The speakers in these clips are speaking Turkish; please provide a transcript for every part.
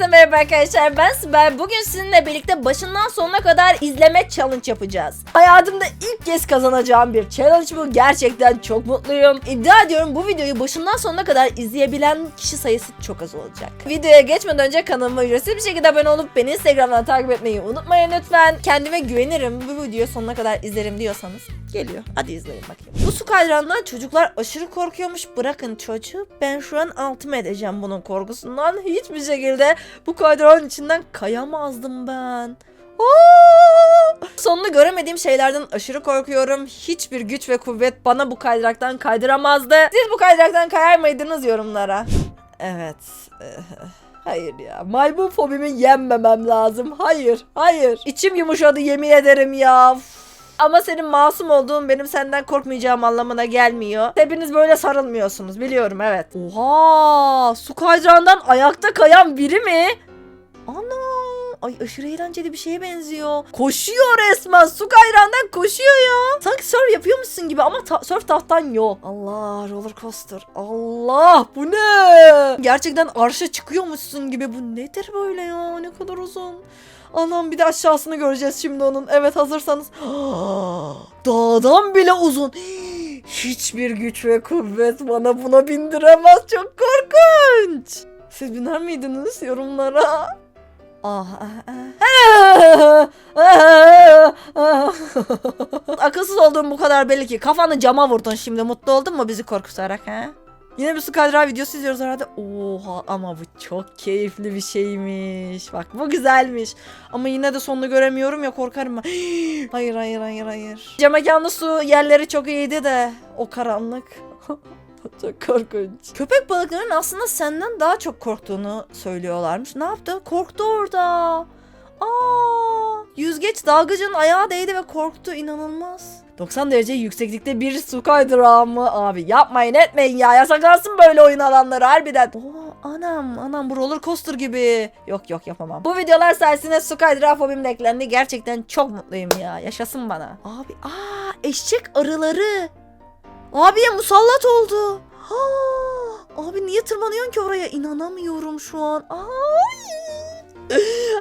Hepinize merhaba arkadaşlar ben Sibel. Bugün sizinle birlikte başından sonuna kadar izleme challenge yapacağız. Hayatımda ilk kez kazanacağım bir challenge bu. Gerçekten çok mutluyum. İddia ediyorum bu videoyu başından sonuna kadar izleyebilen kişi sayısı çok az olacak. Videoya geçmeden önce kanalıma ücretsiz bir şekilde abone olup beni Instagram'dan takip etmeyi unutmayın lütfen. Kendime güvenirim. Bu videoyu sonuna kadar izlerim diyorsanız geliyor. Hadi izleyin bakayım. Bu su kaydırağından çocuklar aşırı korkuyormuş. Bırakın çocuğu. Ben şu an altımı edeceğim bunun korkusundan. Hiçbir şekilde bu kaydırağın içinden kayamazdım ben. Aa! Sonunu göremediğim şeylerden aşırı korkuyorum. Hiçbir güç ve kuvvet bana bu kaydıraktan kaydıramazdı. Siz bu kaydıraktan kayar mıydınız yorumlara? Evet. eh, Hayır ya. Maymun fobimi yenmemem lazım. Hayır. Hayır. İçim yumuşadı yemin ederim ya. Uf. Ama senin masum olduğun benim senden korkmayacağım anlamına gelmiyor. Hepiniz böyle sarılmıyorsunuz biliyorum evet. Oha! Su kaydırağından ayakta kayan biri mi? Ana! Ay aşırı eğlenceli bir şeye benziyor. Koşuyor resmen. Su kayrağından koşuyor ya. Sanki surf yapıyormuşsun gibi ama ta- surf tahtan yok. Allah roller coaster. Allah bu ne? Gerçekten arşa çıkıyormuşsun gibi. Bu nedir böyle ya? Ne kadar uzun. Anam bir de aşağısını göreceğiz şimdi onun. Evet hazırsanız. Dağdan bile uzun. Hiçbir güç ve kuvvet bana buna bindiremez. Çok korkunç. Siz biner miydiniz yorumlara? Ah, Akılsız olduğum bu kadar belli ki. Kafanı cama vurdun şimdi. Mutlu oldun mu bizi korkutarak ha? Yine bir su kaydırağı videosu izliyoruz herhalde. Oha ama bu çok keyifli bir şeymiş. Bak bu güzelmiş. Ama yine de sonunu göremiyorum ya korkarım ben. hayır hayır hayır hayır. Cam mekanlı su yerleri çok iyiydi de o karanlık. çok korkunç. Köpek balıklarının aslında senden daha çok korktuğunu söylüyorlarmış. Ne yaptı? Korktu orada. Aa, yüzgeç dalgıcın ayağı değdi ve korktu inanılmaz. 90 derece yükseklikte bir su kaydırağı mı? Abi yapmayın etmeyin ya yasaklansın böyle oyun alanları harbiden. Oo, anam anam bu roller coaster gibi. Yok yok yapamam. Bu videolar sayesinde su kaydırağı fobim de eklendi. Gerçekten çok mutluyum ya. Yaşasın bana. Abi aa eşek arıları. Abiye musallat oldu. Ha, abi niye tırmanıyorsun ki oraya? İnanamıyorum şu an. Ay.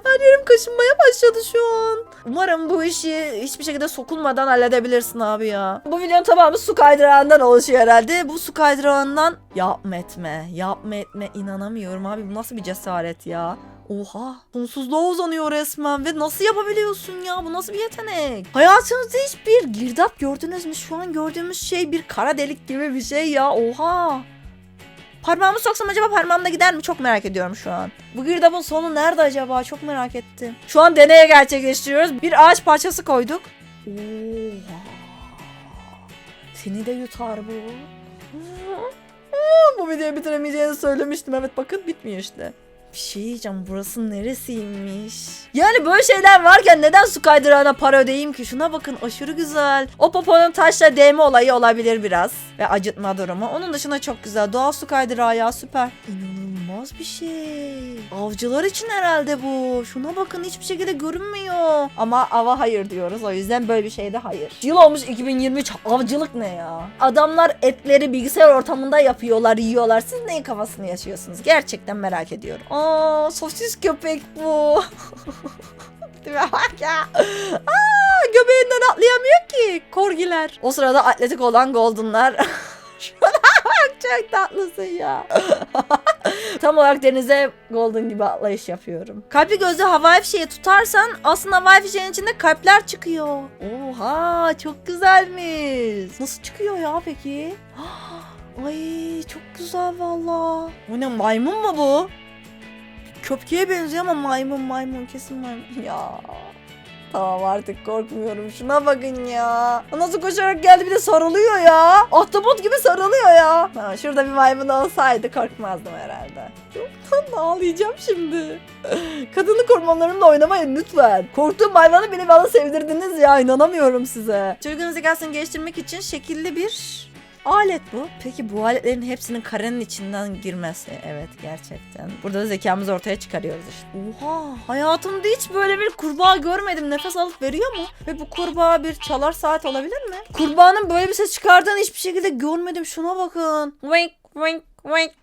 Her yerim kaşınmaya başladı şu an. Umarım bu işi hiçbir şekilde sokulmadan halledebilirsin abi ya. Bu videonun tamamı su kaydırağından oluşuyor herhalde. Bu su kaydırağından yapma etme, yapma etme inanamıyorum abi bu nasıl bir cesaret ya. Oha sonsuzluğa uzanıyor resmen ve nasıl yapabiliyorsun ya bu nasıl bir yetenek? Hayatınızda hiçbir girdap gördünüz mü? Şu an gördüğümüz şey bir kara delik gibi bir şey ya oha. Parmağımı soksam acaba parmağımda gider mi? Çok merak ediyorum şu an. Bu girdabın sonu nerede acaba? Çok merak ettim. Şu an deneye gerçekleştiriyoruz. Bir ağaç parçası koyduk. Seni de yutar bu. bu videoyu bitiremeyeceğini söylemiştim. Evet bakın bitmiyor işte. Bir şey diyeceğim burası neresiymiş? Yani böyle şeyler varken neden su kaydırağına para ödeyeyim ki? Şuna bakın aşırı güzel. O poponun taşla değme olayı olabilir biraz. Ve acıtma durumu. Onun dışında çok güzel. Doğal su kaydırağı ya süper. İnanılmaz bir şey. Avcılar için herhalde bu. Şuna bakın hiçbir şekilde görünmüyor. Ama ava hayır diyoruz. O yüzden böyle bir şeyde hayır. Yıl olmuş 2023. Avcılık ne ya? Adamlar etleri bilgisayar ortamında yapıyorlar, yiyorlar. Siz neyin kafasını yaşıyorsunuz? Gerçekten merak ediyorum. Aa, sosis köpek bu. Tipe bak ya. Aa, göbeğinden atlayamıyor ki korgiler. O sırada atletik olan goldenlar. Çok tatlısın ya. Tam olarak denize golden gibi atlayış yapıyorum. Kalpli gözlü havai fişeği tutarsan aslında havai fişeğin içinde kalpler çıkıyor. Oha çok güzelmiş. Nasıl çıkıyor ya peki? Ay çok güzel valla. Bu ne maymun mu bu? Köpkeğe benziyor ama maymun maymun kesin maymun. Ya Tamam artık korkmuyorum. Şuna bakın ya. Nasıl koşarak geldi bir de sarılıyor ya. Ahtapot gibi sarılıyor ya. Ha, şurada bir maymun olsaydı korkmazdım herhalde. Çok ağlayacağım şimdi. Kadınlık hormonlarımla oynamayın lütfen. Korktuğum hayvanı bile bana sevdirdiniz ya. inanamıyorum size. Çocuğun zekasını geliştirmek için şekilli bir alet bu. Peki bu aletlerin hepsinin karenin içinden girmesi. Evet gerçekten. Burada da zekamızı ortaya çıkarıyoruz işte. Oha hayatımda hiç böyle bir kurbağa görmedim. Nefes alıp veriyor mu? Ve bu kurbağa bir çalar saat olabilir mi? Kurbağanın böyle bir ses çıkardığını hiçbir şekilde görmedim. Şuna bakın. Wink wink.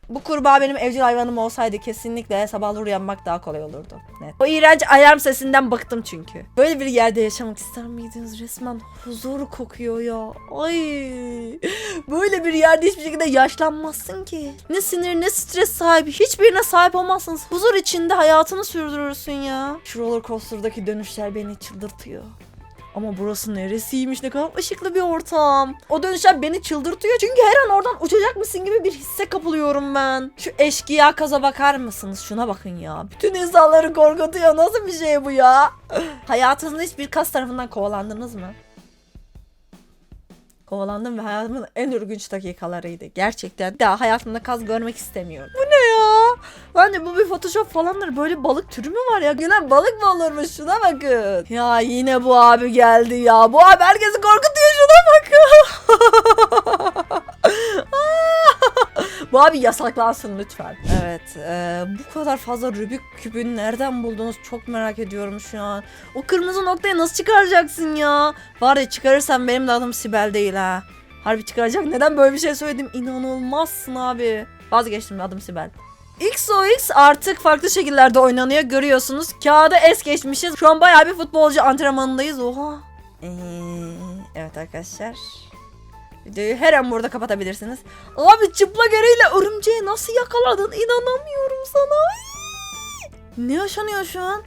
Bu kurbağa benim evcil hayvanım olsaydı kesinlikle sabahları uyanmak daha kolay olurdu. Net. O iğrenç alarm sesinden bıktım çünkü. Böyle bir yerde yaşamak ister miydiniz? Resmen huzur kokuyor ya. Ay. Böyle bir yerde hiçbir şekilde yaşlanmazsın ki. Ne sinir ne stres sahibi hiçbirine sahip olmazsınız. Huzur içinde hayatını sürdürürsün ya. Şu roller coaster'daki dönüşler beni çıldırtıyor. Ama burası neresiymiş ne kadar ışıklı bir ortam. O dönüşler beni çıldırtıyor çünkü her an oradan uçacakmışsın gibi bir hisse kapılıyorum ben. Şu eşkıya kaza bakar mısınız? Şuna bakın ya. Bütün insanları korkutuyor. Nasıl bir şey bu ya? Hayatınızda hiçbir kas tarafından kovalandınız mı? Kovalandım ve hayatımın en ürgünç dakikalarıydı. Gerçekten daha hayatımda kaz görmek istemiyorum. Bu ne ya? Bence bu bir photoshop falandır. Böyle balık türü mü var ya? Yine balık mı olurmuş? Şuna bakın. Ya yine bu abi geldi ya. Bu abi herkesi korkutuyor. Şuna bakın. bu abi yasaklansın lütfen. Evet. e, bu kadar fazla Rubik küpünü nereden buldunuz? Çok merak ediyorum şu an. O kırmızı noktayı nasıl çıkaracaksın ya? Var ya çıkarırsan benim de adım Sibel değil ha. Harbi çıkaracak. Neden böyle bir şey söyledim? İnanılmazsın abi. Vazgeçtim adım Sibel. XOX artık farklı şekillerde oynanıyor görüyorsunuz. Kağıda es geçmişiz. Şu an bayağı bir futbolcu antrenmanındayız. Oha. Ee, evet arkadaşlar. Videoyu her an burada kapatabilirsiniz. Abi çıplak eliyle örümceği nasıl yakaladın? İnanamıyorum sana. Ne yaşanıyor şu an?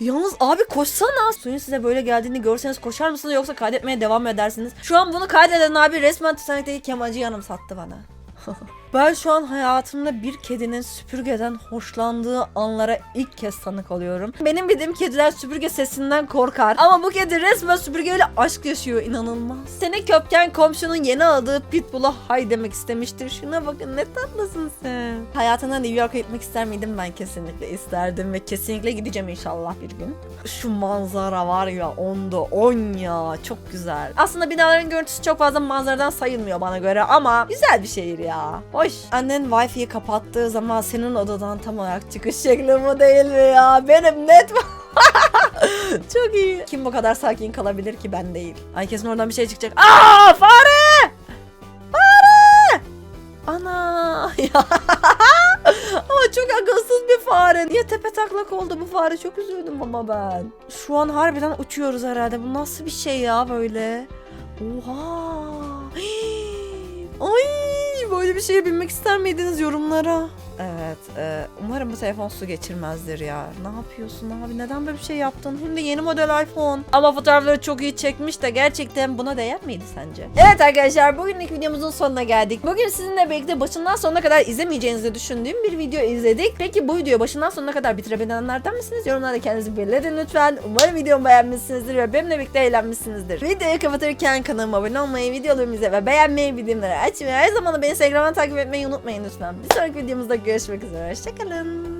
Yalnız abi koşsana. Suyun size böyle geldiğini görseniz koşar mısınız yoksa kaydetmeye devam edersiniz? Şu an bunu kaydeden abi resmen Titanic'teki kemancı yanım sattı bana. ben şu an hayatımda bir kedinin süpürgeden hoşlandığı anlara ilk kez tanık oluyorum. Benim bildiğim kediler süpürge sesinden korkar. Ama bu kedi resmen süpürgeyle aşk yaşıyor inanılmaz. Seni köpken komşunun yeni aldığı pitbull'a hay demek istemiştir. Şuna bakın ne tatlısın sen. Hayatında New York'a gitmek ister miydim? Ben kesinlikle isterdim ve kesinlikle gideceğim inşallah bir gün. Şu manzara var ya onda 10 ya çok güzel. Aslında binaların görüntüsü çok fazla manzaradan sayılmıyor bana göre ama güzel bir şehir ya. Hoş. Annen wifi'yi kapattığı zaman senin odadan tam olarak çıkış şekli bu değil mi ya? Benim net çok iyi. Kim bu kadar sakin kalabilir ki ben değil. Ay kesin oradan bir şey çıkacak. Aa fare! Fare! Ana! Ama çok akılsız bir fare. Niye tepe taklak oldu bu fare? Çok üzüldüm ama ben. Şu an harbiden uçuyoruz herhalde. Bu nasıl bir şey ya böyle? Oha! Ay böyle bir şeye binmek ister miydiniz yorumlara? Evet, e, umarım bu telefon su geçirmezdir ya. Ne yapıyorsun abi? Neden böyle bir şey yaptın? Hem de yeni model iPhone. Ama fotoğrafları çok iyi çekmiş de gerçekten buna değer miydi sence? Evet arkadaşlar, bugünlük videomuzun sonuna geldik. Bugün sizinle birlikte başından sonuna kadar izlemeyeceğinizi düşündüğüm bir video izledik. Peki bu videoyu başından sonuna kadar bitirebilenlerden misiniz? Yorumlarda kendinizi belirledin lütfen. Umarım videomu beğenmişsinizdir ve benimle birlikte eğlenmişsinizdir. Videoyu kapatırken kanalıma abone olmayı, videolarımı ve beğenmeyi, bildirimleri açmayı, her zaman beni Instagram'dan takip etmeyi unutmayın lütfen. Bir sonraki videomuzda görüşmek üzere. Hoşçakalın.